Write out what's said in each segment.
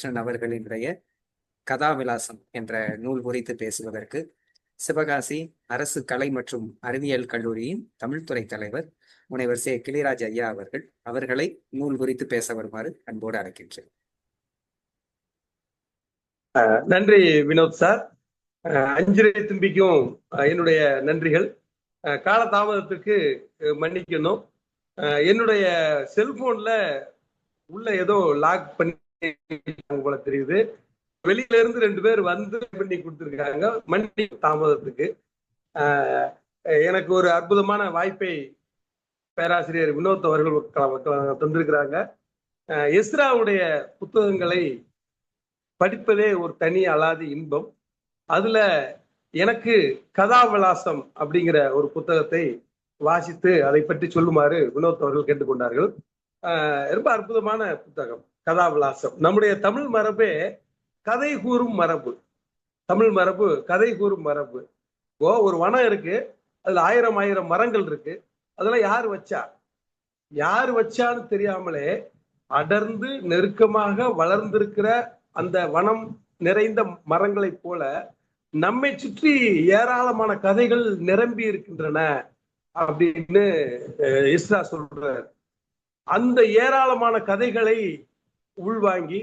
கிருஷ்ணன் அவர்களினுடைய கதாவிலாசம் என்ற நூல் குறித்து பேசுவதற்கு சிவகாசி அரசு கலை மற்றும் அறிவியல் கல்லூரியின் தமிழ்துறை தலைவர் முனைவர் சே. கிளிராஜ் ஐயா அவர்கள் அவர்களை நூல் குறித்து பேச வருமாறு அன்போடு அழைக்கின்றேன். நன்றி வினோத் சார். அஞ்சிரை தும்பிக்கும் என்னுடைய நன்றிகள். கால தாமதத்துக்கு மன்னிக்கணும். என்னுடைய செல்போன்ல உள்ள ஏதோ லாக் பண்ணி போல தெரியுது. வெளியில இருந்து ரெண்டு பேர் வந்து பண்ணி கொடுத்துருக்காங்க. மண்டி தாமதத்துக்கு. எனக்கு ஒரு அற்புதமான வாய்ப்பை பேராசிரியர் வினோத் அவர்கள் தந்திருக்கிறாங்க. எஸ்ராவுடைய புத்தகங்களை படிப்பதே ஒரு தனி அலாதி இன்பம். அதுல எனக்கு கதாவிலாசம் அப்படிங்கிற ஒரு புத்தகத்தை வாசித்து அதை பற்றி சொல்லுமாறு வினோத் அவர்கள் கேட்டுக்கொண்டார்கள். ரொம்ப அற்புதமான புத்தகம். கதாவிலாசம் நம்முடைய தமிழ் மரபே கதை கூறும் மரபு. தமிழ் மரபு கதை கூறும் மரபு. ஓ ஒரு வனம் இருக்கு அதுல ஆயிரம் ஆயிரம் மரங்கள் இருக்கு. அதெல்லாம் யார் வச்சா? யார் வச்சான்னு தெரியாமலே அடர்ந்து நெருக்கமாக வளர்ந்திருக்கிற அந்த வனம் நிறைந்த மரங்களைப் போல நம்மை சுற்றி ஏராளமான கதைகள் நிரம்பி இருக்கின்றன அப்படின்னு இஸ்ரா சொல்றார். அந்த ஏராளமான கதைகளை உள்வாங்கி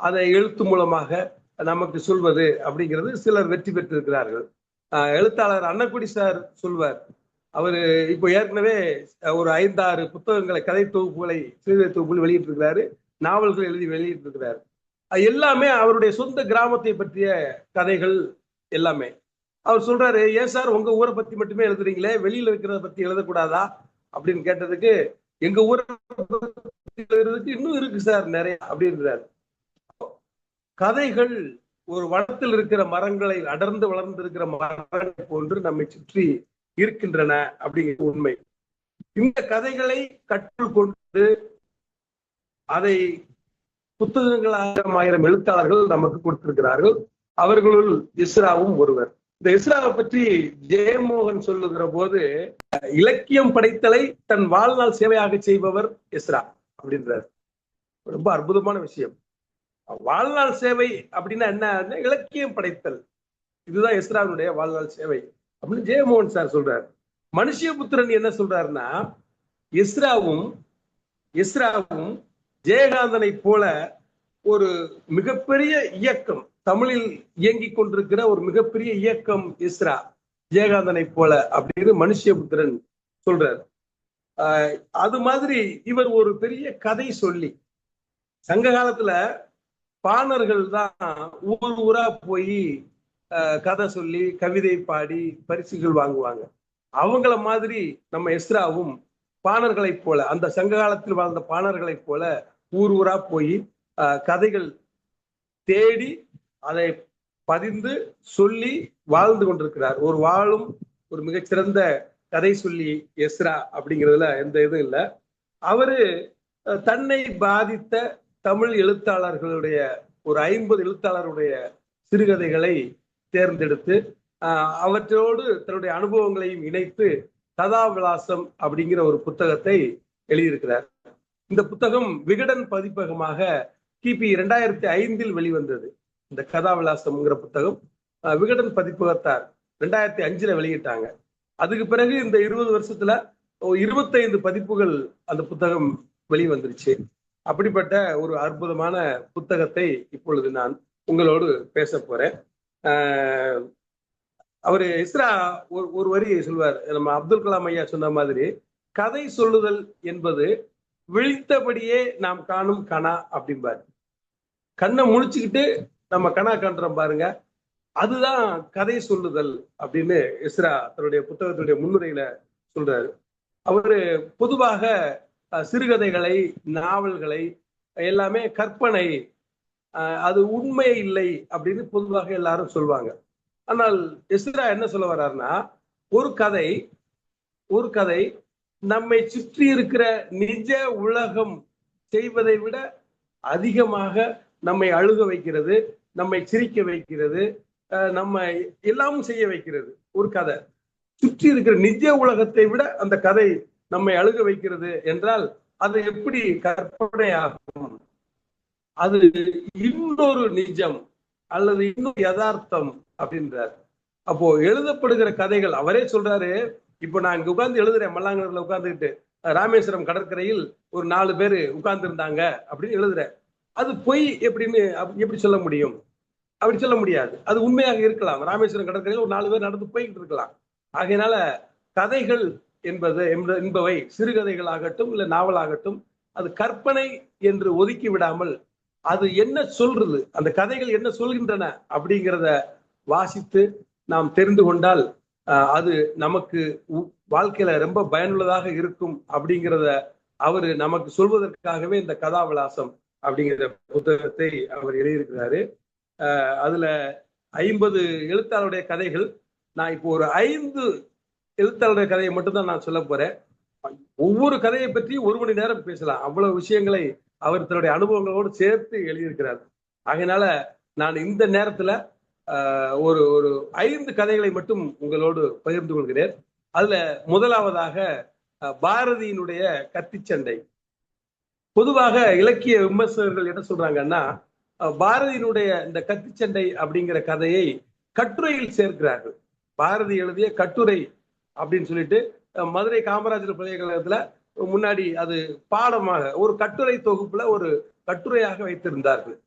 அதை எழுத்து மூலமாக நமக்கு சொல்வது அப்படிங்கிறது சிலர் வெற்றி பெற்றிருக்கிறார்கள். எழுத்தாளர் அன்னக்குடி சார் சொல்வார். அவர் இப்போ ஏற்கனவே ஒரு ஐந்தாறு புத்தகங்களை கதை தொகுப்புகளை சிறுகதை தொகுப்புகள் வெளியிட்டிருக்கிறாரு நாவல்கள் எழுதி வெளியிட்டிருக்கிறார். எல்லாமே அவருடைய சொந்த கிராமத்தை பற்றிய கதைகள் எல்லாமே. அவர் சொல்றாரு ஏன் சார் உங்க ஊரை பத்தி மட்டுமே எழுதுறீங்களே? வெளியில இருக்கிறத பத்தி எழுதக்கூடாதா? அப்படின்னு கேட்டதுக்கு எங்க ஊரை இருக்கு இன்னும் இருக்கு சார் நிறைய அப்படின்றார் கதைகள் ஒரு வனத்தில் இருக்கிற மரங்களை அடர்ந்து வளர்ந்து இருக்கிற மரங்களை போன்று நம்மை சுற்றி இருக்கின்றன அப்படிங்கிற உண்மை. இந்த கதைகளை கற்றுக்கொண்டு அதை புத்தகங்கள் ஆயிரம் ஆயிரம் எழுத்தாளர்கள் நமக்கு கொடுத்திருக்கிறார்கள். அவர்களுள் இஸ்ராவும் ஒருவர். இந்த இஸ்ராவை பற்றி ஜெயமோகன் சொல்லுகிற போது இலக்கியம் படைத்தலை தன் வாழ்நாள் சேவையாக செய்பவர் இஸ்ரா. அப்படின்றார். ரொம்ப அற்புதமான விஷயம். வாழ்நாள் சேவை அப்படின்னா என்ன? இலக்கியம் படைத்தல். இதுதான் இஸ்ராவினுடைய வாழ்நாள் சேவை. அப்படின்னு ஜெயமோகன் சார் சொல்றாரு. மனுஷபுத்திரன் என்ன சொல்றாருன்னா இஸ்ராவும் இஸ்ராவும் ஜெயகாந்தனை போல ஒரு மிகப்பெரிய இயக்கம் தமிழில் இயங்கி கொண்டிருக்கிற ஒரு மிகப்பெரிய இயக்கம் இஸ்ரா ஜெயகாந்தனை போல அப்படின்னு மனுஷபுத்திரன் சொல்றாரு. அது மாதிரி இவர் ஒரு பெரிய கதை சொல்லி சங்க காலத்துல பாணர்கள் தான் ஊர் ஊரா போய் கதை சொல்லி கவிதை பாடி பரிசுகள் வாங்குவாங்க. அவங்கள மாதிரி நம்ம எஸ்ராவும் பாணர்களைப் போல அந்த சங்க காலத்தில் வாழ்ந்த பாணர்களைப் போல ஊர் ஊரா போய் கதைகள் தேடி அதை பதிந்து சொல்லி வாழ்ந்து கொண்டிருக்கிறார். ஒரு வாழும் ஒரு மிகச்சிறந்த கதை சொல்லி எஸ்ரா அப்படிங்கிறதுல எந்த இதுவும் இல்லை. அவரு தன்னை பாதித்த தமிழ் எழுத்தாளர்களுடைய ஒரு ஐம்பது எழுத்தாளருடைய சிறுகதைகளை தேர்ந்தெடுத்து அவற்றோடு தன்னுடைய அனுபவங்களையும் இணைத்து கதாவிலாசம் அப்படிங்கிற ஒரு புத்தகத்தை எழுதியிருக்கிறார். இந்த புத்தகம் விகடன் பதிப்பகமாக கிபி இரண்டாயிரத்தி ஐந்தில் வெளிவந்தது. இந்த கதாவிலாசம்ங்கிற புத்தகம் விகடன் பதிப்பகத்தார் ரெண்டாயிரத்தி அஞ்சுல வெளியிட்டாங்க. அதுக்கு பிறகு இந்த இருபது வருஷத்துல இருபத்தைந்து பதிப்புகள் அந்த புத்தகம் வெளிவந்துருச்சு. அப்படிப்பட்ட ஒரு அற்புதமான புத்தகத்தை இப்பொழுது நான் உங்களோடு பேச போறேன். அவரு இஸ்ரா ஒரு ஒரு வரி சொல்வார். நம்ம அப்துல் கலாம் ஐயா சொன்ன மாதிரி கதை சொல்லுதல் என்பது விழித்தபடியே நாம் காணும் கணா அப்படிம்பாரு. கண்ணை முழிச்சுக்கிட்டு நம்ம கணா காண்றோம் பாருங்க. அதுதான் கதை சொல்லுதல் அப்படின்னு இஸ்ரா தன்னுடைய புத்தகத்தினுடைய முன்னுரையில சொல்றாரு. அவரு பொதுவாக சிறுகதைகளை நாவல்களை எல்லாமே கற்பனை அது உண்மை இல்லை அப்படின்னு பொதுவாக எல்லாரும் சொல்லுவாங்க ஆனால் எஸ்ரா என்ன சொல்ல வர்றாருன்னா ஒரு கதை ஒரு கதை நம்மை சுற்றி இருக்கிற நிஜ உலகம் செய்வதை விட அதிகமாக நம்மை அழுக வைக்கிறது நம்மை சிரிக்க வைக்கிறது நம்ம எல்லாமும் செய்ய வைக்கிறது. ஒரு கதை. சுற்றி இருக்கிற நிஜ உலகத்தை விட அந்த கதை நம்மை அழுக வைக்கிறது என்றால் அது எப்படி கற்பனையாகும்? அது இன்னொரு நிஜம் அல்லது இன்னொரு யதார்த்தம் அப்படின்றார். அப்போ எழுதப்படுகிற கதைகள் அவரே சொல்றாரு இப்ப நான் இங்க உட்கார்ந்து எழுதுறேன் மல்லாங்கடல உட்கார்ந்துக்கிட்டு ராமேஸ்வரம் கடற்கரையில் ஒரு நாலு பேர் உட்கார்ந்து இருந்தாங்க அப்படின்னு எழுதுறேன். அது பொய் எப்படின்னு எப்படி சொல்ல முடியும்? அப்படி சொல்ல முடியாது. அது உண்மையாக இருக்கலாம். ராமேஸ்வரம் கடற்கரையில் ஒரு நாலு பேர் நடந்து போய்கிட்டு இருக்கலாம். ஆகையினால கதைகள் என்பது என்பவை சிறுகதைகளாகட்டும் இல்ல நாவலாகட்டும் அது கற்பனை என்று ஒதுக்கி விடாமல் அது என்ன சொல்றது அந்த கதைகள் என்ன சொல்கின்றன அப்படிங்கிறத வாசித்து நாம் தெரிந்து கொண்டால் ஆஹ், அது நமக்கு உ- வாழ்க்கையில ரொம்ப பயனுள்ளதாக இருக்கும் அப்படிங்கிறத அவரு நமக்கு சொல்வதற்காகவே இந்த கதாவிலாசம் அப்படிங்கிற புத்தகத்தை அவர் எழுதியிருக்கிறாரு. அதுல ஐம்பது எழுத்தாளருடைய கதைகள். நான் இப்போ ஒரு ஐந்து எழுத்தாளருடைய கதையை மட்டும்தான் நான் சொல்ல போறேன். ஒவ்வொரு கதையை பற்றி ஒரு மணி நேரம் பேசலாம். அவ்வளவு விஷயங்களை அவர் தன்னுடைய அனுபவங்களோடு சேர்த்து எழுதியிருக்கிறார். அதனால நான் இந்த நேரத்துல ஆஹ், ஒரு ஒரு ஐந்து கதைகளை மட்டும் உங்களோடு பகிர்ந்து கொள்கிறேன். அதுல முதலாவதாக பாரதியினுடைய கத்திச்சண்டை. பொதுவாக இலக்கிய விமர்சகர்கள் என்ன சொல்றாங்கன்னா பாரதியினுடைய இந்த கத்திச்சண்டை அப்படிங்கிற கதையை கட்டுரையில் சேர்க்கிறார்கள். பாரதி எழுதிய கட்டுரை அப்படின்னு சொல்லிட்டு மதுரை காமராஜர் பல்கலைக்கழகத்துல முன்னாடி அது பாடமாக ஒரு கட்டுரை தொகுப்புல ஒரு கட்டுரையாக வைத்திருந்தார்கள்.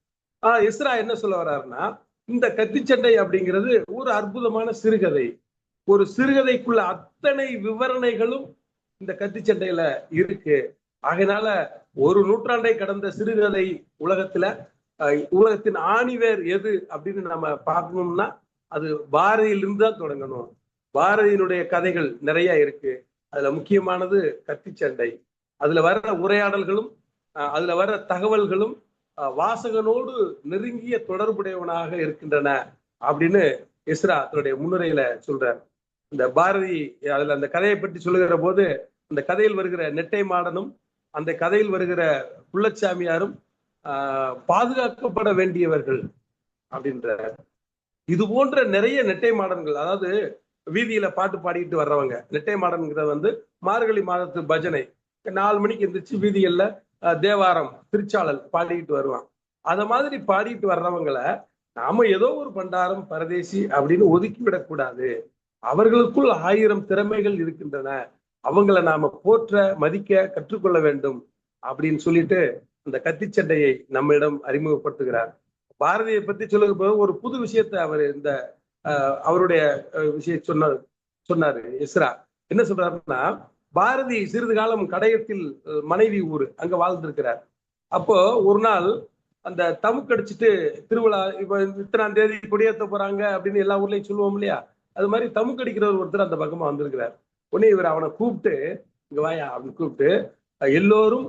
ஆஹ் இஸ்ரா என்ன சொல்ல வர்றாருன்னா இந்த கத்திச்சண்டை அப்படிங்கிறது ஒரு அற்புதமான சிறுகதை. ஒரு சிறுகதைக்குள்ள அத்தனை விவரணைகளும் இந்த கத்திச்சண்டையில இருக்கு. ஆகையினால ஒரு நூற்றாண்டை கடந்த சிறுகதை உலகத்துல உலகத்தின் ஆணிவேர் எது அப்படின்னு நம்ம பார்க்கணும்னா அது பாரதியிலிருந்து தான் தொடங்கணும். பாரதியினுடைய கதைகள் நிறைய இருக்கு. அதுல முக்கியமானது கத்திச்சண்டை. அதுல வர்ற உரையாடல்களும் அஹ், அதுல வர்ற தகவல்களும் அஹ், வாசகனோடு நெருங்கிய தொடர்புடையவனாக இருக்கின்றன அப்படின்னு இஸ்ரா தன்னுடைய முன்னுரையில சொல்றார். இந்த பாரதி அதுல அந்த கதையை பற்றி சொல்லுகிற போது அந்த கதையில் வருகிற நெட்டை மாடனும் அந்த கதையில் வருகிற புள்ளச்சாமியாரும் பாதுகாக்கப்பட வேண்டியவர்கள் அப்படின்றார் இது போன்ற நிறைய நெட்டை மாடன்கள் அதாவது வீதியில பாட்டு பாடிட்டு வர்றவங்க நெட்டை மாடன்ங்கிறது வந்து மார்கழி மாதத்து பஜனை. நாலு மணிக்கு எந்திரிச்சு வீதிகள்ல தேவாரம் திருச்சாளல் பாடிக்கிட்டு வருவான் அத மாதிரி பாடிட்டு வர்றவங்கள நாம ஏதோ ஒரு பண்டாரம் பரதேசி அப்படின்னு ஒதுக்கி விடக்கூடாது. அவர்களுக்குள் ஆயிரம் திறமைகள் இருக்கின்றன. அவங்கள நாம போற்ற மதிக்க கற்றுக்கொள்ள வேண்டும் அப்படின்னு சொல்லிட்டு அந்த கத்தி சண்டையை நம்மிடம் அறிமுகப்படுத்துகிறார். பாரதியை பத்தி சொல்லுகிற போது ஒரு புது விஷயத்தை அவர் இந்த ஆஹ், அவருடைய அஹ், விஷயம் சொன்னார் சொன்னாரு. இஸ்ரா என்ன சொல்றாருன்னா பாரதி சிறிது காலம் கடையத்தில் மனைவி ஊர் அங்க வாழ்ந்திருக்கிறார். அப்போ ஒரு நாள் அந்த தமுக்கடிச்சிட்டு திருவிழா இப்ப இத்தனாம் தேதி கொடியேற்ற போறாங்க அப்படின்னு எல்லா ஊர்லயும் சொல்லுவோம் இல்லையா? அது மாதிரி தமுக்கடிக்கிறவர் ஒருத்தர் அந்த பக்கமா வந்திருக்கிறார். உடனே இவர் அவனை கூப்பிட்டு இங்க வாயா அப்படின்னு கூப்பிட்டு எல்லோரும்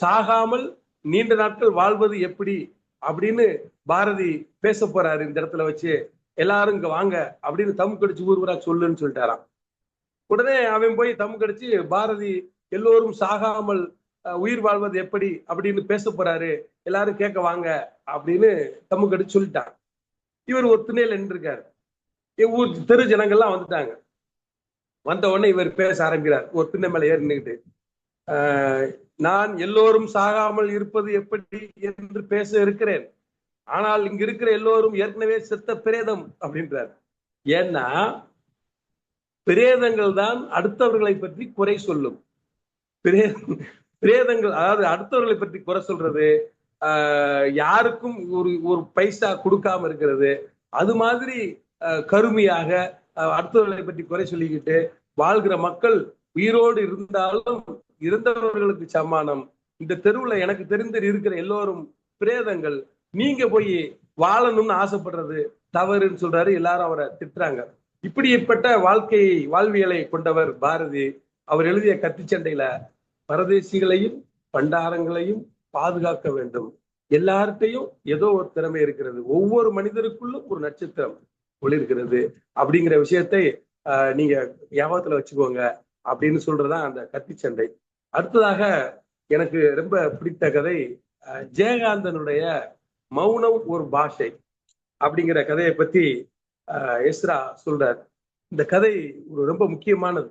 சாகாமல் நீண்ட நாட்கள் வாழ்வது எப்படி அப்படின்னு பாரதி பேச போறாரு இந்த இடத்துல வச்சு எல்லாரும் இங்க வாங்க அப்படின்னு தம் கடிச்சு ஊரா சொல்லுன்னு சொல்லிட்டாராம். உடனே அவன் போய் தமுக்கடிச்சு பாரதி எல்லோரும் சாகாமல் அஹ், உயிர் வாழ்வது எப்படி அப்படின்னு பேச போறாரு எல்லாரும் கேட்க வாங்க அப்படின்னு தமுக்கடிச்சு சொல்லிட்டான். இவர் ஒரு திணையில நின்றுருக்காரு. ஊர் தெரு ஜனங்கள்லாம் வந்துட்டாங்க. வந்த உடனே இவர் பேச ஆரம்பிக்கிறார். ஒரு திண்ணை மேல ஏறி நான் எல்லோரும் சாகாமல் இருப்பது எப்படி என்று பேச இருக்கிறேன். ஆனால் இங்க இருக்கிற எல்லோரும் ஏற்கனவே செத்த பிரேதம் அப்படின்றார். ஏன்னா பிரேதங்கள் தான் அடுத்தவர்களை பற்றி குறை சொல்லும். பிரே பிரேதங்கள் அதாவது அடுத்தவர்களை பற்றி குறை சொல்றது ஆஹ், யாருக்கும் ஒரு ஒரு பைசா கொடுக்காம இருக்கிறது. அது மாதிரி கருமையாக அடுத்தவர்களை பற்றி குறை சொல்லிக்கிட்டு வாழ்கிற மக்கள் உயிரோடு இருந்தாலும் இறந்தவர்களுக்கு சமானம். இந்த தெருவுல எனக்கு தெரிந்து இருக்கிற எல்லோரும் பிரேதங்கள் நீங்க போய் வாழணும்னு ஆசைப்படுறது தவறுன்னு சொல்றாரு. எல்லாரும் அவரை திட்டுறாங்க. இப்படிப்பட்ட வாழ்க்கையை வாழ்வியலை கொண்டவர் பாரதி. அவர் எழுதிய கத்திச்சண்டையில பரதேசிகளையும் பண்டாரங்களையும் பாதுகாக்க வேண்டும். எல்லார்ட்டையும் ஏதோ ஒரு திறமை இருக்கிறது. ஒவ்வொரு மனிதருக்குள்ளும் ஒரு நட்சத்திரம் ஒளிர்கிறது. அப்படிங்கிற விஷயத்தை நீங்க ஞாபகத்துல வச்சுக்கோங்க அப்படின்னு சொல்றதான் அந்த கத்திச்சண்டை. அடுத்ததாக எனக்கு ரொம்ப பிடித்த கதை அஹ், ஜெயகாந்தனுடைய மௌனம் ஒரு பாஷை அப்படிங்கிற கதையை பத்தி எஸ்ரா சொல்றார். இந்த கதை ஒரு ரொம்ப முக்கியமானது.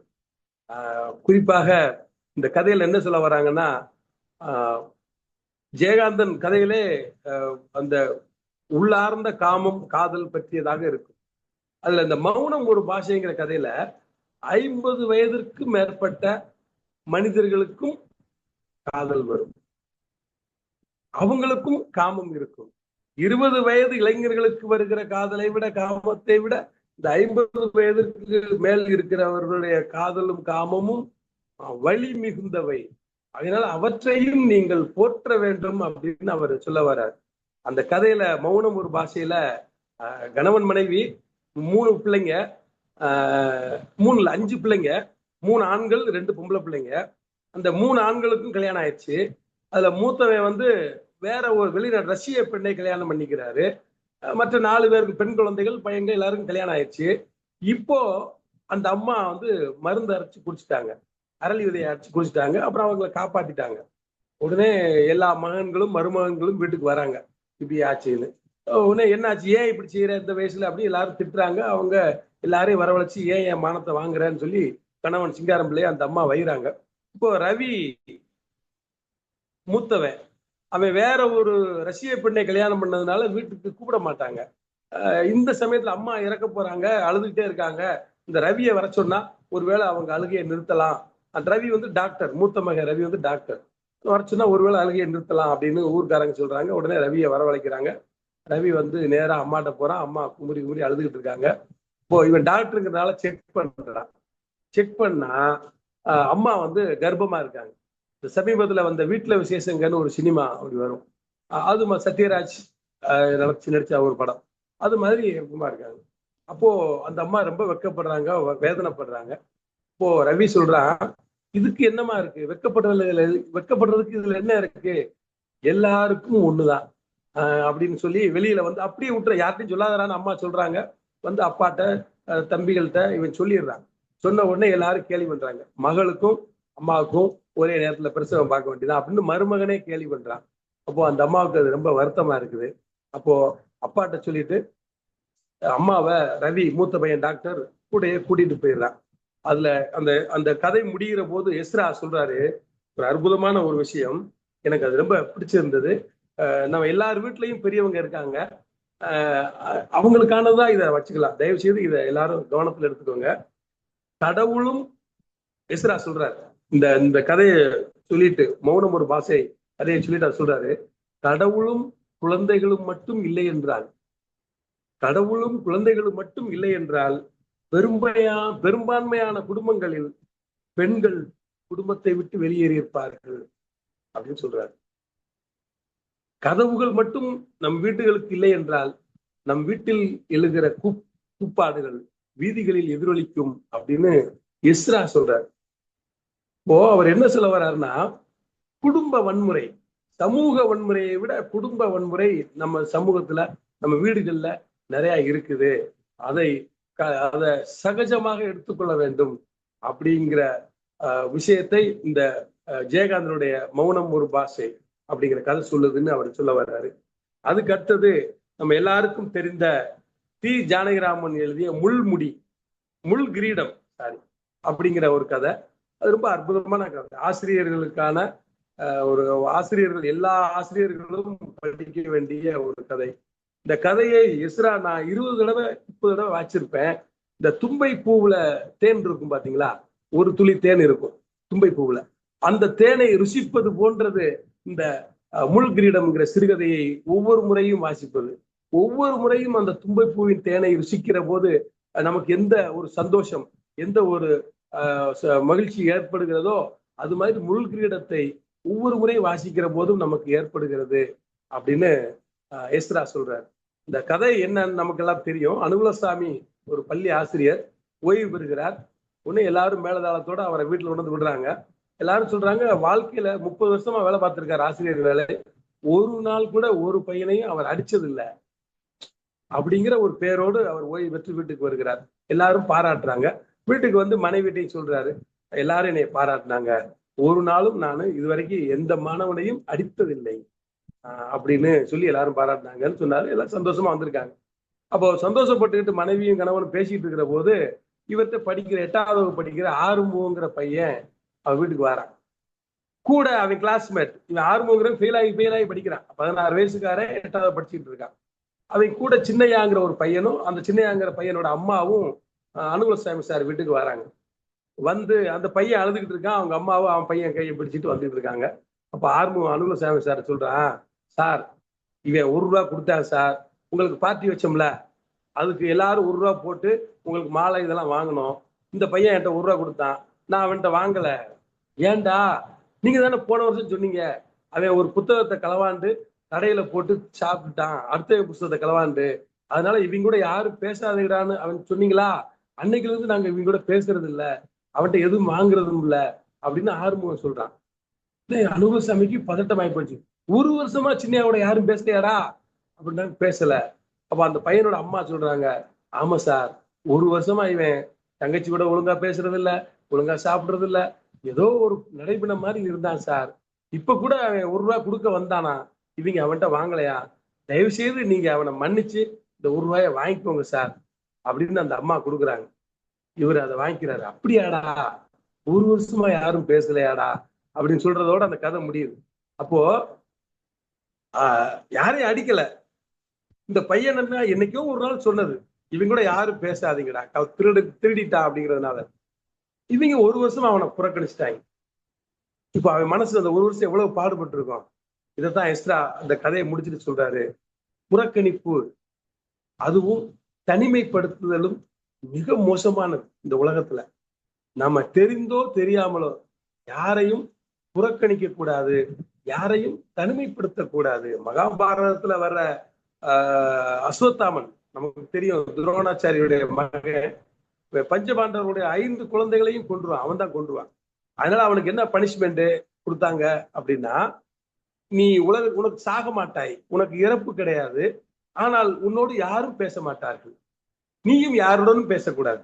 குறிப்பாக இந்த கதையில என்ன சொல்ல வராங்கன்னா ஜெயகாந்தன் கதையிலே அந்த உள்ளார்ந்த காமம் காதல் பற்றியதாக இருக்கும். அதுல இந்த மௌனம் ஒரு பாஷைங்கிற கதையில ஐம்பது வயதிற்கு மேற்பட்ட மனிதர்களுக்கும் காதல் வரும். அவங்களுக்கும் காமம் இருக்கும். இருபது வயது இளைஞர்களுக்கு வருகிற காதலை விட காமத்தை விட இந்த ஐம்பது வயதுக்கு மேல் இருக்கிறவர்களுடைய காதலும் காமமும் வழி மிகுந்தவை. அதனால அவற்றையும் நீங்கள் போற்ற வேண்டும் அப்படின்னு அவர் சொல்ல வர்றார். அந்த கதையில மௌனம் ஒரு பாஷையில கணவன் மனைவி மூணு பிள்ளைங்க ஆஹ், மூணுல அஞ்சு பிள்ளைங்க மூணு ஆண்கள் ரெண்டு பொம்பளை பிள்ளைங்க. அந்த மூணு ஆண்களுக்கும் கல்யாணம் ஆயிடுச்சு. அதுல மூத்தவன் வந்து வேற ஒரு வெளிநாடு ரஷ்ய பெண்ணை கல்யாணம் பண்ணிக்கிறாரு. மற்ற நாலு பேருக்கு பெண் குழந்தைகள் பையன்கள் எல்லாருக்கும் கல்யாணம் ஆயிடுச்சு. இப்போ அந்த அம்மா வந்து மருந்து அரைச்சு குடிச்சிட்டாங்க. அரளி விதையை அரைச்சு குடிச்சிட்டாங்க. அப்புறம் அவங்கள காப்பாத்திட்டாங்க. உடனே எல்லா மகன்களும் மருமகன்களும் வீட்டுக்கு வராங்க. இப்படி ஆச்சுன்னு. உடனே என்னாச்சு? ஏன் இப்படி செய்யற இந்த வயசுல? அப்படி எல்லாரும் திட்டுறாங்க. அவங்க எல்லாரையும் வரவழைச்சு ஏன் என் மானத்தை வாங்குறேன்னு சொல்லி கணவன் சிங்காரம் பிள்ளைய அந்த அம்மா வைகிறாங்க இப்போ ரவி மூத்தவன். அவன் வேற ஒரு ரஷ்ய பெண்ணை கல்யாணம் பண்ணதுனால வீட்டுக்கு கூப்பிட மாட்டாங்க. இந்த சமயத்துல அம்மா இறக்க போறாங்க அழுதுகிட்டே இருக்காங்க. இந்த ரவியை வர சொன்னா ஒருவேளை அவங்க அழுகையை நிறுத்தலாம். அந்த ரவி வந்து டாக்டர் மூத்த மகன் ரவி வந்து டாக்டர் வர சொன்னா ஒருவேளை அழுகையை நிறுத்தலாம் அப்படின்னு ஊர்க்காரங்க சொல்றாங்க. உடனே ரவியை வரவழைக்கிறாங்க. ரவி வந்து நேரா அம்மாட்ட போறான். அம்மா குமுறி குமுறி அழுதுகிட்டு இருக்காங்க. இப்போ இவன் டாக்டருங்கிறதுனால செக் பண்றான். செக் பண்ணா அம்மா வந்து கர்ப்பமா இருக்காங்க. இந்த சமீபத்துல வந்த வீட்டுல விசேஷங்கன்னு ஒரு சினிமா அப்படி வரும். அது சத்யராஜ் ஆஹ் நடிச்ச ஒரு படம். அது மாதிரி கர்ப்பமா இருக்காங்க. அப்போ அந்த அம்மா ரொம்ப வெக்கப்படுறாங்க வேதனைப்படுறாங்க. இப்போ ரவி சொல்றான் இதுக்கு என்னமா இருக்கு? வெக்கப்படுறதுல வெக்கப்படுறதுக்கு இதுல என்ன இருக்கு? எல்லாருக்கும் ஒண்ணுதான். ஆஹ் அப்படின்னு சொல்லி வெளியில வந்து அப்படியே விட்டுற யார்கிட்டையும் சொல்லாதரான்னு அம்மா சொல்றாங்க. வந்து அப்பாட்ட தம்பிகள்கிட்ட இவன் சொல்லிடுறான். சொன்ன உடனே எல்லாரும் கேள்வி பண்றாங்க. மகளுக்கும் அம்மாவுக்கும் ஒரே நேரத்துல பிரசவம் பார்க்க வேண்டியதான் அப்படின்னு மருமகனே கேள்வி பண்றான் அப்போ அந்த அம்மாவுக்கு அது ரொம்ப வருத்தமா இருக்குது. அப்போ அப்பாட்ட சொல்லிட்டு அம்மாவை ரவி மூத்த பையன் டாக்டர் கூடயே கூட்டிட்டு போயிடுறான் அதுல அந்த அந்த கதை முடிகிற போது எஸ்ரா சொல்றாரு ஒரு அற்புதமான ஒரு விஷயம். எனக்கு அது ரொம்ப பிடிச்சிருந்தது. நம்ம எல்லார் வீட்லயும் பெரியவங்க இருக்காங்க. அவங்களுக்கானதான் இதை வச்சுக்கலாம். தயவு செய்து இதை எல்லாரும் கவனத்துல எடுத்துக்கோங்க. கடவுளும் எஸ்ரா சொல்றாரு. இந்த இந்த கதையை சொல்லிட்டு மௌனம் ஒரு பாஷை கதையை சொல்லிட்டு அவர் சொல்றாரு. கடவுளும் குழந்தைகளும் மட்டும் இல்லை என்றால் கடவுளும் குழந்தைகளும் மட்டும் இல்லை என்றால் பெரும்பையா பெரும்பான்மையான குடும்பங்களில் பெண்கள் குடும்பத்தை விட்டு வெளியேறியிருப்பார்கள் அப்படின்னு சொல்றாரு. கதவுகள் மட்டும் நம் வீட்டுகளுக்கு இல்லை என்றால் நம் வீட்டில் எழுகிற கூப் கூப்பாடுகள் வீதிகளில் எதிரொலிக்கும் அப்படின்னு இஸ்ரா சொல்றார். இப்போ அவர் என்ன சொல்ல வர்றாருன்னா குடும்ப வன்முறை சமூக வன்முறையை விட குடும்ப வன்முறை நம்ம சமூகத்துல நம்ம வீடுகள்ல நிறைய இருக்குது. அதை க- அதை சகஜமாக எடுத்துக்கொள்ள வேண்டும் அப்படிங்கிற அஹ், விஷயத்தை இந்த ஜெயகாந்தனுடைய மௌனம் ஒரு பாஷை அப்படிங்கிற கதை சொல்லுதுன்னு அவர் சொல்ல வர்றாரு. அதுக்கு அடுத்தது நம்ம எல்லாருக்கும் தெரிந்த டி ஜானகிராமன் எழுதிய முள்முடி முள் கிரீடம் சாரி அப்படிங்கிற ஒரு கதை. அது ரொம்ப அற்புதமான கதை. ஆசிரியர்களுக்கான ஒரு ஆசிரியர்கள் எல்லா ஆசிரியர்களும் படிக்க வேண்டிய ஒரு கதை. இந்த கதையை எஸ்ரா நான் இருபது தடவை முப்பது தடவை வாசிச்சிருப்பேன். இந்த தும்பை பூவுல தேன் இருக்கும் பாத்தீங்களா? ஒரு துளி தேன் இருக்கும் தும்பை பூவுல. அந்த தேனை ருசிப்பது போன்றது இந்த முள் கிரீடம்ங்கிற சிறுகதையை ஒவ்வொரு முறையும் வாசிப்பது. ஒவ்வொரு முறையும் அந்த தும்பை பூவின் தேனை ருசிக்கிற போது நமக்கு எந்த ஒரு சந்தோஷம் எந்த ஒரு ச- மகிழ்ச்சி ஏற்படுகிறதோ அது மாதிரி முள் கிரீடத்தை ஒவ்வொரு முறையும் வாசிக்கிற போதும் நமக்கு ஏற்படுகிறது அப்படின்னு எஸ்ரா சொல்றார். இந்த கதை என்னன்னு நமக்கெல்லாம் தெரியும். அனுகுலசாமி ஒரு பள்ளி ஆசிரியர் ஓய்வு பெறுகிறார். உடனே எல்லாரும் மேலதாளத்தோட அவரை வீட்டுல கொண்டு விடுறாங்க. எல்லாரும் சொல்றாங்க வாழ்க்கையில முப்பது வருஷமா வேலை பார்த்திருக்காரு ஆசிரியர் வேலை ஒரு நாள் கூட ஒரு பையனையும் அவர் அடிச்சது அப்படிங்கிற ஒரு பேரோடு அவர் ஓய்வு பெற்று வீட்டுக்கு வருகிறார். எல்லாரும் பாராட்டுறாங்க. வீட்டுக்கு வந்து மனைவிட்டையும் சொல்றாரு எல்லாரும் என்னை பாராட்டினாங்க. ஒரு நாளும் நான் இதுவரைக்கும் எந்த மாணவனையும் அடித்ததில்லை. ஆஹ் அப்படின்னு சொல்லி எல்லாரும் பாராட்டினாங்கன்னு சொன்னாரு. எல்லாம் சந்தோஷமா வந்திருக்காங்க. அப்போ சந்தோஷப்பட்டுக்கிட்டு மனைவியும் கணவனும் பேசிட்டு இருக்கிற போது இவர்கிட்ட படிக்கிற எட்டாவது வகுப்பு படிக்கிற ஆறுமுகங்கிற பையன் அவன் வீட்டுக்கு வரான். கூட அவன் கிளாஸ்மேட் இவன் ஆறுமுகங்கிற ஃபெயில் ஆகி ஃபெயில் ஆகி படிக்கிறான். பதினாறு வயசுக்காரன் எட்டாவது படிச்சுட்டு இருக்கான். அவன் கூட சின்னையாங்கிற ஒரு பையனும் அந்த சின்னையாங்கிற பையனோட அம்மாவும் அனுகுலசாமி சார் வீட்டுக்கு வராங்க. வந்து அந்த பையன் அழுதுகிட்டு இருக்கான் அவங்க அம்மாவும் அவன் பையன் கையை பிடிச்சிட்டு வந்துட்டு இருக்காங்க. அப்போ ஆறுமுகம் அனுகுலசாமி சார் சொல்றான் சார் இவன் ஒரு ரூபா கொடுத்தான் சார். உங்களுக்கு பார்ட்டி வச்சோம்ல. அதுக்கு எல்லாரும் ஒரு ரூபா போட்டு உங்களுக்கு மாலை இதெல்லாம் வாங்கணும். இந்த பையன் என்கிட்ட ஒரு ரூபா கொடுத்தான். நான் அவன்கிட்ட வாங்கலை. ஏன்டா? நீங்க தானே போன வருஷம் சொன்னீங்க. அவன் ஒரு புத்தகத்தை களவாண்டு கடையில போட்டு சாப்பிட்டுட்டான் அடுத்த புத்தகத்தை கலவாண்டு அதனால இவங்க கூட யாரும் பேசாதீங்கடான்னு அவன் சொன்னீங்களா? அன்னைக்குல இருந்து நாங்க இவங்க கூட பேசுறது இல்ல. அவன்கிட்ட எதுவும் வாங்குறதும் இல்ல அப்படின்னு ஆறுமுகம் சொல்றான். அனுபவ அனுபவசாமிக்கு பதட்டம் ஆகி போச்சு ஒரு வருஷமா சின்னையாவோட யாரும் பேசலையாடா? அப்படின்னா பேசல. அப்ப அந்த பையனோட அம்மா சொல்றாங்க ஆமா சார் ஒரு வருஷமா இவன் தங்கச்சி கூட ஒழுங்கா பேசுறது இல்ல ஒழுங்கா சாப்பிடுறது இல்ல. ஏதோ ஒரு நடைபெண மாதிரி இருந்தான் சார். இப்ப கூட அவன் ஒரு ரூபா கொடுக்க வந்தானா? இவங்க அவன்கிட்ட வாங்கலையா? தயவு செய்து நீங்க அவனை மன்னிச்சு இந்த ஒரு ரூபாய வாங்கிக்கோங்க சார் அப்படின்னு அந்த அம்மா கொடுக்குறாங்க. இவர் அதை வாங்கிக்கிறாரு. அப்படியாடா? ஒரு வருஷமா யாரும் பேசலையாடா? அப்படின்னு சொல்றதோட அந்த கதை முடியுது. அப்போ ஆஹ் யாரையும் அடிக்கல. இந்த பையன் என்ன என்னைக்கோ ஒரு நாள் சொன்னது இவங்க கூட யாரும் பேசாதீங்கடா. திருடு திருடிட்டா அப்படிங்கிறதுனால. இவங்க ஒரு வருஷம் அவனை புறக்கணிச்சிட்டாங்க. இப்ப அவன் மனசு அந்த ஒரு வருஷம் எவ்வளவு பாடுபட்டு இருக்கும் இதைத்தான் எஸ்ரா அந்த கதையை முடிச்சுட்டு சொல்றாரு. புறக்கணிப்பு அதுவும் தனிமைப்படுத்துதலும் மிக மோசமானது இந்த உலகத்துல. நம்ம தெரிந்தோ தெரியாமலோ யாரையும் புறக்கணிக்க கூடாது யாரையும் தனிமைப்படுத்த கூடாது. மகாபாரதத்துல வர்ற ஆஹ், அஸ்வத்தாமன் நமக்கு தெரியும் துரோணாச்சாரியுடைய மகன். பஞ்சபாண்டவருடைய ஐந்து குழந்தைகளையும் கொண்டுருவான் அவன் தான் கொண்டுருவான் அதனால அவனுக்கு என்ன பனிஷ்மெண்ட் கொடுத்தாங்க அப்படின்னா நீ உலக உனக்கு சாக மாட்டாய். உனக்கு இறப்பு கிடையாது. ஆனால் உன்னோடு யாரும் பேச மாட்டார்கள். நீயும் யாருடனும் பேசக்கூடாது.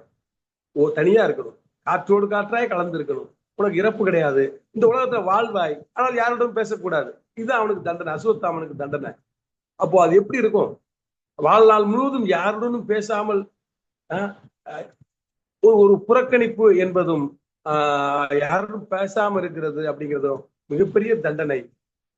ஓ தனியா இருக்கணும். காற்றோடு காற்றாய் கலந்து இருக்கணும் உனக்கு இறப்பு கிடையாது. இந்த உலகத்துல வாழ்வாய். ஆனால் யாருடனும் பேசக்கூடாது. இதுதான் அவனுக்கு தண்டனை. அசுவத்தாமனுக்கு தண்டனை. அப்போ அது எப்படி இருக்கும்? வாழ்நாள் முழுவதும் யாருடனும் பேசாமல் ஆஹ், ஒரு ஒரு புறக்கணிப்பு என்பதும் ஆஹ், யாரும் பேசாம இருக்கிறது அப்படிங்கிறதும் மிகப்பெரிய தண்டனை.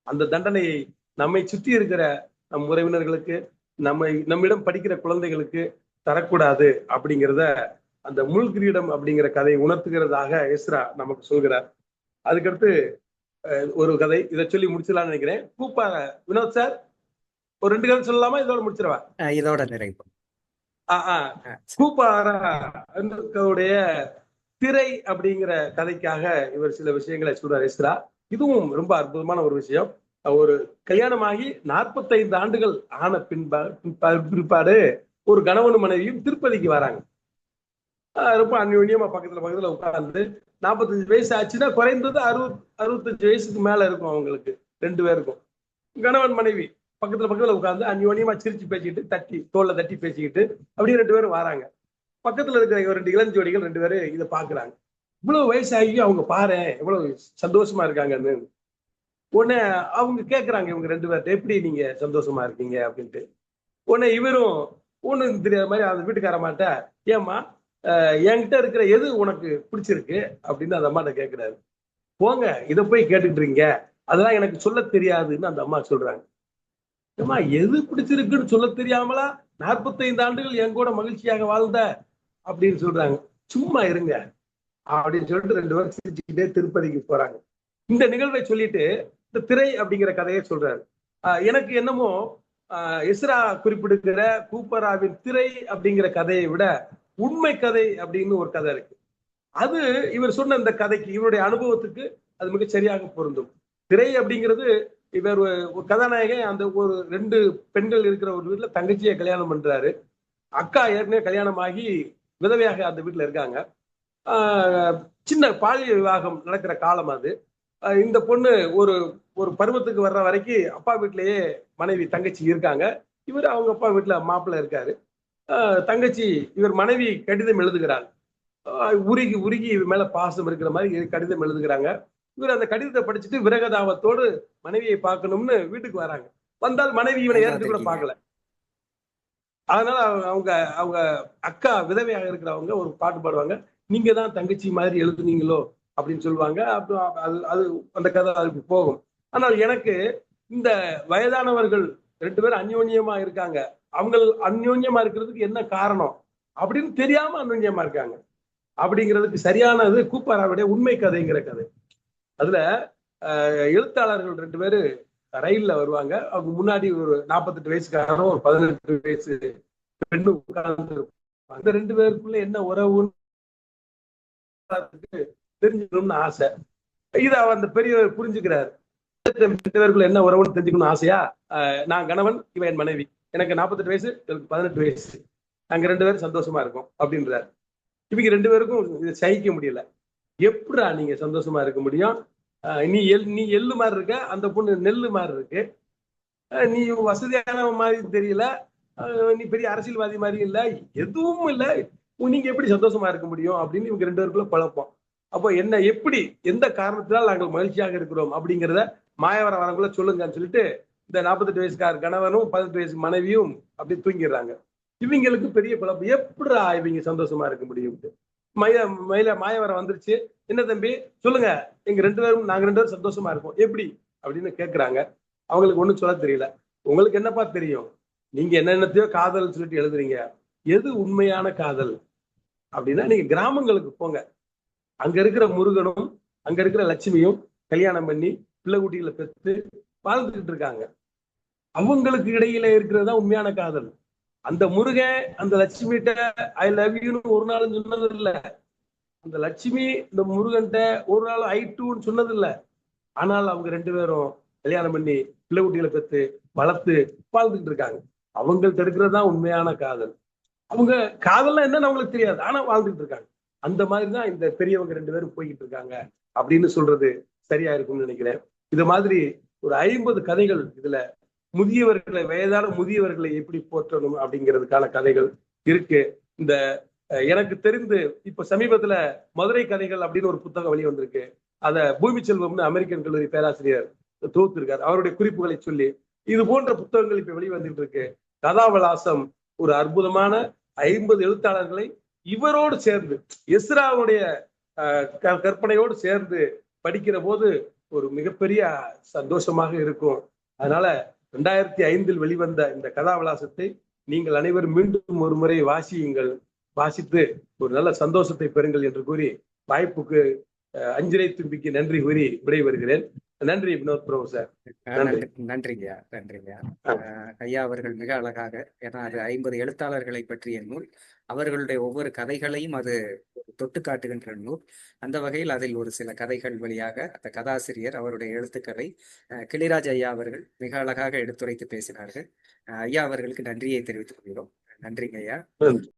அந்த தண்டனையை நம்மை சுற்றி இருக்கிற நம் உறவினர்களுக்கு நம்மை நம்மிடம் படிக்கிற குழந்தைகளுக்கு தரக்கூடாது அப்படிங்கிறத அந்த முள் கிரீடம் அப்படிங்கிற கதை உணர்த்துகிறதாக எஸ்ரா நமக்கு சொல்கிறார். அதுக்கடுத்து ஒரு கதை. இதை சொல்லி முடிச்சிடலாம்னு நினைக்கிறேன். கூப்பா வினோத் சார் ஒரு ரெண்டு கதை சொல்லலாமா? இதோட முடிச்சிடவா? அஹ் இதோட நிறைவு. ஆ, ஆ. கூப்பாரா உடைய திரை அப்படிங்கிற கதைக்காக இவர் சில விஷயங்களை சொல்றார் எஸ்ரா. இதுவும் ரொம்ப அற்புதமான ஒரு விஷயம். ஒரு கல்யாணமாகி நாற்பத்தைந்து ஆண்டுகள் ஆன பின்பா பின்பா- பிற்பாடு ஒரு கணவனும் மனைவியும் திருப்பதிக்கு வராங்க. ரொம்ப அந்யோன்யமா பக்கத்துல பக்கத்துல உட்கார்ந்து நாற்பத்தஞ்சு வயசு ஆச்சுன்னா குறைந்தது அறுபத் அறுபத்தஞ்சு வயசுக்கு மேல இருக்கும் அவங்களுக்கு. ரெண்டு பேருக்கும். கணவன் மனைவி பக்கத்துல பக்கத்துல உட்கார்ந்து அந்யோன்யமா சிரிச்சு பேசிக்கிட்டு தட்டி தோல்ல தட்டி பேசிக்கிட்டு அப்படியே ரெண்டு பேரும் வராங்க. பக்கத்துல இருக்கிற ரெண்டு இளஞ்சோடிகள் ரெண்டு பேரும் இதை பாக்குறாங்க. இவ்வளவு வயசாகி அவங்க பாரு எவ்வளவு சந்தோஷமா இருக்காங்கன்னு. உடனே அவங்க கேட்குறாங்க இவங்க ரெண்டு பேர்ட்ட எப்படி நீங்க சந்தோஷமா இருக்கீங்க? அப்படின்ட்டு. உடனே இவரும் ஒன்றும் தெரியாத மாதிரி அந்த வீட்டுக்காரமாட்ட ஏம்மா என்கிட்ட இருக்கிற எது உனக்கு பிடிச்சிருக்கு? அப்படின்னு அந்த அம்மாட்ட கேட்குறாரு போங்க இதை போய் கேட்டுக்கிட்டு இருக்கீங்க அதெல்லாம் எனக்கு சொல்ல தெரியாதுன்னு அந்த அம்மா சொல்றாங்க. ஏம்மா எது பிடிச்சிருக்குன்னு சொல்ல தெரியாமலா? நாற்பத்தைந்து ஆண்டுகள் என் கூட மகிழ்ச்சியாக வாழ்ந்த? அப்படின்னு சொல்றாங்க. சும்மா இருங்க. அப்படின்னு சொல்லிட்டு ரெண்டு பேரும் சிரிச்சுக்கிட்டே திருப்பதிக்கு போறாங்க. இந்த நிகழ்வை சொல்லிட்டு இந்த திரை அப்படிங்கிற கதையை சொல்றாரு. ஆஹ் எனக்கு என்னமோ ஆஹ் இஸ்ரா குறிப்பிடுகிற கூப்பராவின் திரை அப்படிங்கிற கதையை விட உண்மை கதை அப்படின்னு ஒரு கதை இருக்கு. அது இவர் சொன்ன இந்த கதைக்கு இவருடைய அனுபவத்துக்கு அது மிக சரியாக பொருந்தும். திரை அப்படிங்கிறது இவர் ஒரு- ஒரு கதாநாயகன் அந்த ஒரு ரெண்டு பெண்கள் இருக்கிற ஒரு வீட்டுல தங்கச்சியை கல்யாணம் பண்றாரு. அக்கா ஏற்கனவே கல்யாணம் ஆகி விதவையாக அந்த வீட்டுல இருக்காங்க. சின்ன பாலியல் விவாகம் நடக்கிற காலம் அது. இந்த பொண்ணு ஒரு ஒரு பருவத்துக்கு வர்ற வரைக்கும் அப்பா வீட்டிலேயே மனைவி தங்கச்சி இருக்காங்க. இவர் அவங்க அப்பா வீட்டுல மாப்பிள்ளை இருக்காரு. ஆஹ் தங்கச்சி இவர் மனைவி கடிதம் எழுதுகிறாள் உருகி உருகி இவர் மேல பாசம் இருக்கிற மாதிரி கடிதம் எழுதுகிறாங்க. இவர் அந்த கடிதத்தை படிச்சுட்டு விரகதாபத்தோடு மனைவியை பார்க்கணும்னு வீட்டுக்கு வராங்க. வந்தால் மனைவி இவனை ஏறிட்டு கூட பார்க்கல. அதனால அவங்க- அவங்க அவங்க அக்கா விதவையாக இருக்கிறவங்க ஒரு பாட்டு பாடுவாங்க. நீங்க தான் தங்கச்சி மாதிரி எழுதுனீங்களோ அப்படின்னு சொல்லுவாங்க. அப்புறம் அது அது அந்த கதை அதுக்கு போகும். ஆனால் எனக்கு இந்த வயதானவர்கள் ரெண்டு பேரும் அந்யோன்யமா இருக்காங்க. அவங்க அந்யோன்யமா இருக்கிறதுக்கு என்ன காரணம் அப்படின்னு தெரியாம அந்யோன்யமா இருக்காங்க. அப்படிங்கிறதுக்கு சரியானது கூப்பாராவுடைய உண்மை கதைங்கிற கதை. அதுல எழுத்தாளர்கள் ரெண்டு பேரு ரயில்ல வருவாங்க. அவங்க முன்னாடி ஒரு நாற்பத்தெட்டு வயசுக்காரரும் ஒரு பதினெட்டு வயசு பெண்ணு உட்கார்ந்து அந்த ரெண்டு பேருக்குள்ள என்ன உறவுன்னு தெரிஞ்சுக்கணும்னு ஆசை. இத அந்த பெரியவர் புரிஞ்சுக்கிறார். ரெண்டு என்ன உறவுன்னு தெரிஞ்சுக்கணும்னு ஆசையா? நான் கணவன் இவன் என் மனைவி. எனக்கு நாற்பத்தெட்டு வயசு எனக்கு பதினெட்டு வயசு. நாங்க ரெண்டு பேரும் சந்தோஷமா இருக்கோம் அப்படின்றாரு. இவங்க ரெண்டு பேருக்கும் இதை சகிக்க முடியல. எப்படா நீங்க சந்தோஷமா இருக்க முடியும்? நீ எல் நீ எள்ளு மாதிரி இருக்க அந்த பொண்ணு நெல்லு மாதிரி இருக்கு. நீ வசதியான மாதிரி தெரியல. நீ பெரிய அரசியல்வாதி மாதிரி இல்லை. எதுவும் இல்லை. நீங்க எப்படி சந்தோஷமா இருக்க முடியும் அப்படின்னு இவங்க ரெண்டு பேருக்குள்ள குழப்பம். அப்போ என்ன எப்படி எந்த காரணத்தினால் நாங்கள் மகிழ்ச்சியாக இருக்கிறோம் அப்படிங்கிறத மாயவரம் வரக்குள்ள சொல்லுங்கன்னு சொல்லிட்டு இந்த நாற்பத்தெட்டு வயசுக்கார கணவனும் பதினெட்டு வயசு மனைவியும் அப்படி தூங்கிடுறாங்க. இவங்களுக்கு பெரிய குழப்பம். எப்படிடா இவங்க சந்தோஷமா இருக்க முடியும்? மயில மயில மாயவரம் வந்துருச்சு. என்ன தம்பி? சொல்லுங்க. எங்க ரெண்டு பேரும் நாங்க ரெண்டு பேரும் சந்தோஷமா இருக்கோம். எப்படி? அப்படின்னு கேக்குறாங்க. அவங்களுக்கு ஒன்றும் சொல்ல தெரியல. உங்களுக்கு என்னப்பா தெரியும்? நீங்க என்னென்னத்தையோ காதல் சொல்லிட்டு எழுதுறீங்க. எது உண்மையான காதல்? அப்படின்னா நீங்க கிராமங்களுக்கு போங்க. அங்க இருக்கிற முருகனும் அங்க இருக்கிற லட்சுமியும் கல்யாணம் பண்ணி பிள்ளை குட்டிகளை பெற்று வாழ்ந்துகிட்டு இருக்காங்க. அவங்களுக்கு இடையில இருக்கிறதா உண்மையான காதல். அந்த முருகன் அந்த லட்சுமிகிட்ட ஐ லவ் யூன்னு ஒரு நாளும் சொன்னது இல்ல அந்த லட்சுமி இந்த முருகன்கிட்ட ஒரு நாள் ஐ டூன்னு சொன்னது இல்ல ஆனால் அவங்க ரெண்டு பேரும் கல்யாணம் பண்ணி பிள்ளை குட்டிகளை பெற்று வளர்த்து வாழ்ந்துகிட்டு இருக்காங்க. அவங்கள்ட்ட இருக்கிறது தான் உண்மையான காதல். அவங்க காதல்லாம் என்னன்னு அவங்களுக்கு தெரியாது. ஆனா வாழ்ந்துட்டு இருக்காங்க. அந்த மாதிரி தான் இந்த பெரியவங்க ரெண்டு பேரும் போய்கிட்டு இருக்காங்க அப்படின்னு சொல்றது சரியா இருக்கும்னு நினைக்கிறேன். இது மாதிரி ஒரு ஐம்பது கதைகள் இதுல முதியவர்களை வயதான முதியவர்களை எப்படி போற்றணும் அப்படிங்கிறதுக்கான கதைகள் இருக்கு. இந்த எனக்கு தெரிந்து இப்ப சமீபத்துல மதுரை கதைகள் அப்படின்னு ஒரு புத்தகம் வெளி வந்திருக்கு. அத பூமி செல்வம்னு அமெரிக்கன் கல்லூரி பேராசிரியர் தொகுத்திருக்கார் அவருடைய குறிப்புகளை சொல்லி இது போன்ற புத்தகங்கள் இப்ப வெளிவந்துட்டு இருக்கு. கதாவலாசம் ஒரு அற்புதமான ஐம்பது எழுத்தாளர்களை இவரோடு சேர்ந்து எஸ்ராவுடைய அஹ், கற்பனையோடு சேர்ந்து படிக்கிற போது ஒரு மிகப்பெரிய சந்தோஷமாக இருக்கும். அதனால ரெண்டாயிரத்தி ஐந்தில் வெளிவந்த இந்த கதாவிலாசத்தை நீங்கள் அனைவரும் மீண்டும் ஒரு முறை வாசியுங்கள். வாசித்து ஒரு நல்ல சந்தோஷத்தை பெறுங்கள் என்று கூறி வாய்ப்புக்கு அஞ்சிரை தும்பிக்கு நன்றி கூறி விடைபெறுகிறேன். நன்றி வினோத் பிரபு சார் அஹ் நன்றி. நன்றி நன்றிங்கய்யா நன்றிங்கய்யா ஆ. அஹ் ஐயா அவர்கள் மிக அழகாக ஏன்னா அது ஐம்பது எழுத்தாளர்களை பற்றிய நூல். அவர்களுடைய ஒவ்வொரு கதைகளையும் அது தொட்டு காட்டுகின்ற நூல். அந்த வகையில் அதில் ஒரு சில கதைகள் வழியாக அந்த கதாசிரியர் அவருடைய எழுத்துக்களை கிளிராஜ் ஐயா அவர்கள் மிக அழகாக எடுத்துரைத்து பேசினார்கள். ஐயா அவர்களுக்கு நன்றியை தெரிவித்துக் கொள்கிறோம். நன்றிங்க ஐயா.